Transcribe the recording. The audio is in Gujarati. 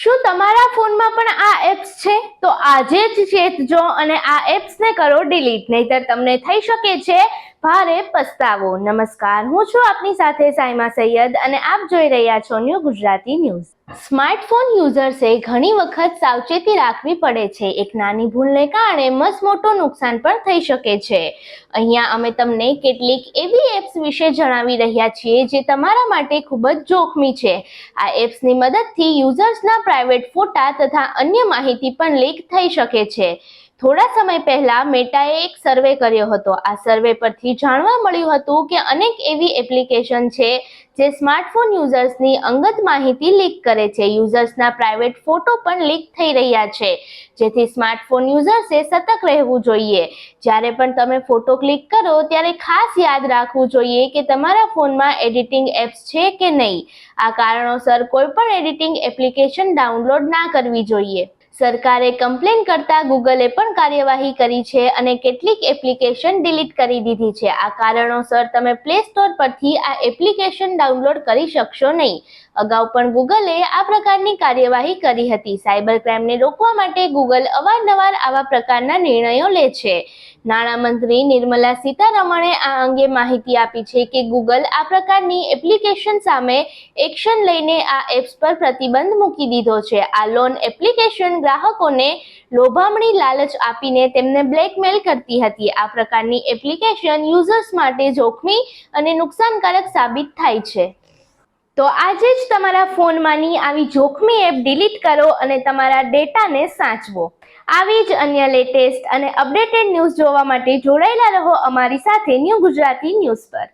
શું તમારા ફોનમાં પણ આ એપ્સ છે? તો આજે જ ચેતજો અને આ એપ્સને કરો ડિલીટ નહીતર તમને થઈ શકે છે ભારે પસ્તાવો. નમસ્કાર, હું છું આપની સાથે સાયમા સૈયદ અને આપ જોઈ રહ્યા છો ન્યૂ ગુજરાતી ન્યૂઝ સ્માર્ટફોન યુઝર્સે ઘણી વખત સાવચેતી રાખવી પડે છે. એક નાની ભૂલને કારણે મસ મોટું નુકસાન પણ થઈ શકે છે. અહીંયા અમે તમને કેટલીક એવી એપ્સ વિશે જણાવી રહ્યા છીએ જે તમારા માટે ખૂબ જ જોખમી છે. આ એપ્સની મદદથી યુઝર્સના પ્રાઇવેટ ફોટા તથા અન્ય માહિતી પણ લીક થઈ શકે છે. થોડા સમય પહેલા મેટાએ એક સર્વે કર્યો હતો. આ સર્વે પરથી જાણવા મળ્યું હતું કે અનેક એવી એપ્લિકેશન છે જે સ્માર્ટફોન યુઝર્સની અંગત માહિતી લીક કરે છે. યુઝર્સના પ્રાઇવેટ ફોટો પણ લીક થઈ રહ્યા છે. જેથી સ્માર્ટફોન યુઝર્સે સતર્ક રહેવું જોઈએ. જ્યારે પણ તમે ફોટો ક્લિક કરો, ત્યારે ખાસ યાદ રાખવું જોઈએ કે તમારા ફોનમાં એડિટિંગ એપ્સ છે કે નહીં. આ કારણોસર કોઈ પણ એડિટિંગ એપ્લિકેશન ડાઉનલોડ ના કરવી જોઈએ. સરકારે કમ્પ્લેન કરતા ગૂગલે પણ કાર્યવાહી કરી છે અને કેટલીક એપ્લિકેશન ડિલીટ કરી દીધી છે. આ કારણોસર તમે પ્લે સ્ટોર પરથી આ એપ્લિકેશન ડાઉનલોડ કરી શકશો નહીં. અગાઉ પણ ગૂગલે આ પ્રકારની કાર્યવાહી કરી હતી. સાયબર ક્રાઇમને રોકવા માટે ગૂગલ અવારનવાર આવા પ્રકારના નિર્ણયો લે છે. નાણામંત્રી નિર્મલા સીતારમણે આ અંગે માહિતી આપી છે કે ગૂગલ આ પ્રકારની એપ્લિકેશન સામે એક્શન લઈને આ એપ્સ પર પ્રતિબંધ મૂકી દીધો છે. આ લોન એપ્લિકેશન ગ્રાહકોને લોભામણી લાલચ આપીને તેમને બ્લેકમેલ કરતી હતી. આ પ્રકારની એપ્લિકેશન યુઝર્સ માટે જોખમી અને નુકસાનકારક સાબિત થાય છે. તો આજે જ તમારા ફોનમાંની આવી જોખમી એપ ડિલીટ કરો અને તમારા ડેટાને સાચવો. આવી જ અન્ય લેટેસ્ટ અને અપડેટેડ ન્યૂઝ જોવા માટે જોડાયેલા રહો અમારી સાથે ન્યૂ ગુજરાતી ન્યૂઝ પર.